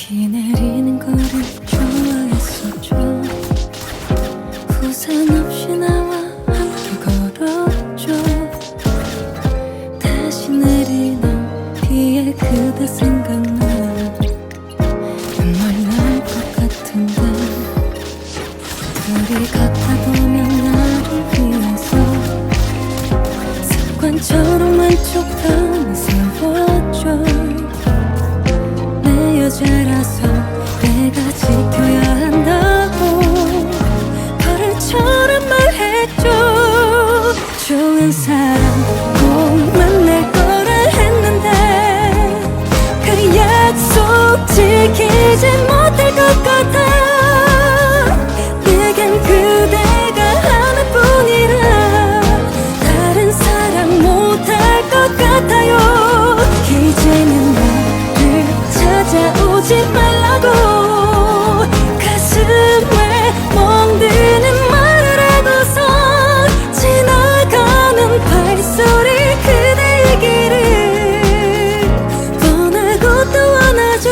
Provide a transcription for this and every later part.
비 내리는 거를 좋아했었죠. 우산 없이 나와 함께 걸었죠. 다시 내리는 비에 그대 생각나 눈물 날 것 같은데 둘이 걷다 보면 나를 위해서 내 여자라서 내가 지켜야 한다고 버릇처럼 말했죠. 좋은 사람 꼭 만날 거라 했는데 그 약속 지키지 찾아오지 말라고. 가슴에 멍드는 말을 하고서 지나가는 발소리 그대의 길을 떠나고 또 안아줘.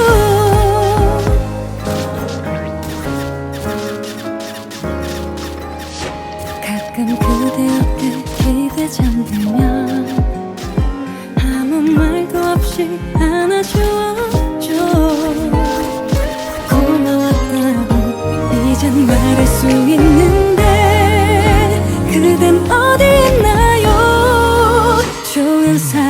가끔 그대 어깨 기대 잠들면 아무 말도 없이 inside.